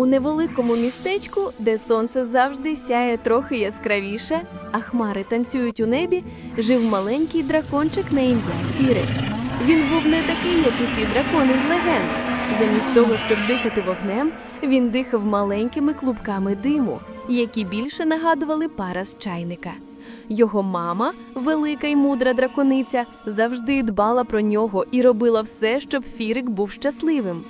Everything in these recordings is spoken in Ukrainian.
У невеликому містечку, де сонце завжди сяє трохи яскравіше, а хмари танцюють у небі, жив маленький дракончик на ім'я Фірик. Він був не такий, як усі дракони з легенд. Замість того, щоб дихати вогнем, він дихав маленькими клубками диму, які більше нагадували пара з чайника. Його мама, велика й мудра дракониця, завжди дбала про нього і робила все, щоб Фірик був щасливим.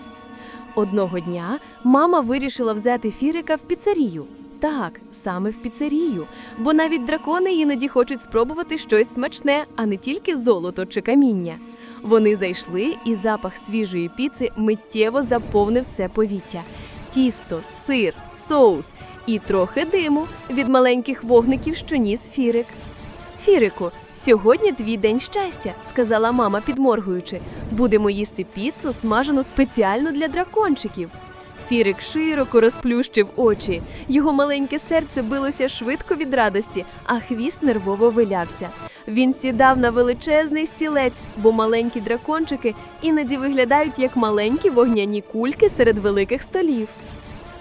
Одного дня мама вирішила взяти Фірика в піцерію. Так, саме в піцерію, бо навіть дракони іноді хочуть спробувати щось смачне, а не тільки золото чи каміння. Вони зайшли, і запах свіжої піци миттєво заповнив все повіття: тісто, сир, соус і трохи диму від маленьких вогників, що ніс Фірик. Фірику, сьогодні твій день щастя, сказала мама, підморгуючи. Будемо їсти піцу, смажену спеціально для дракончиків. Фірик широко розплющив очі. Його маленьке серце билося швидко від радості, а хвіст нервово вилявся. Він сідав на величезний стілець, бо маленькі дракончики іноді виглядають як маленькі вогняні кульки серед великих столів.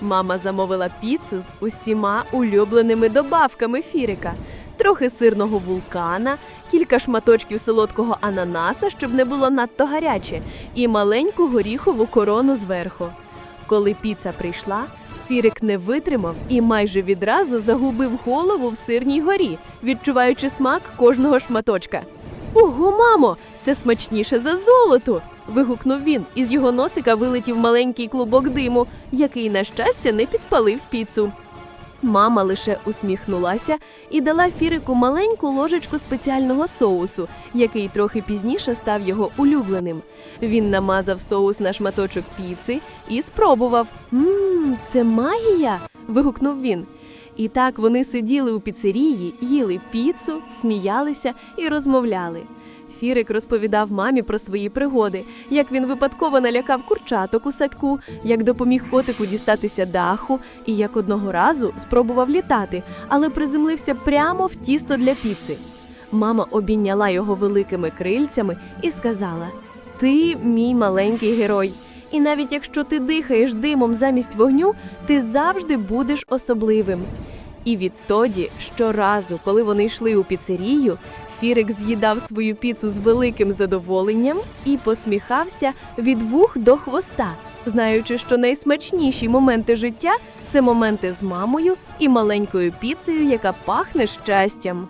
Мама замовила піцу з усіма улюбленими добавками Фірика: трохи сирного вулкана, кілька шматочків солодкого ананаса, щоб не було надто гаряче, і маленьку горіхову корону зверху. Коли піца прийшла, Фірик не витримав і майже відразу загубив голову в сирній горі, відчуваючи смак кожного шматочка. Ого, мамо, це смачніше за золото. вигукнув він, і з його носика вилетів маленький клубок диму, який, на щастя, не підпалив піцу. Мама лише усміхнулася і дала Фірику маленьку ложечку спеціального соусу, який трохи пізніше став його улюбленим. Він намазав соус на шматочок піци і спробував. Мм, це магія. вигукнув він. І так вони сиділи у піцерії, їли піцу, сміялися і розмовляли. Фірик розповідав мамі про свої пригоди, як він випадково налякав курчаток у садку, як допоміг котику дістатися даху, і як одного разу спробував літати, але приземлився прямо в тісто для піци. Мама обійняла його великими крильцями і сказала: Ти мій маленький герой. І навіть якщо ти дихаєш димом замість вогню, ти завжди будеш особливим. І відтоді, щоразу, коли вони йшли у піцерію, Фірик з'їдав свою піцу з великим задоволенням і посміхався від вух до хвоста, знаючи, що найсмачніші моменти життя це моменти з мамою і маленькою піцею, яка пахне щастям.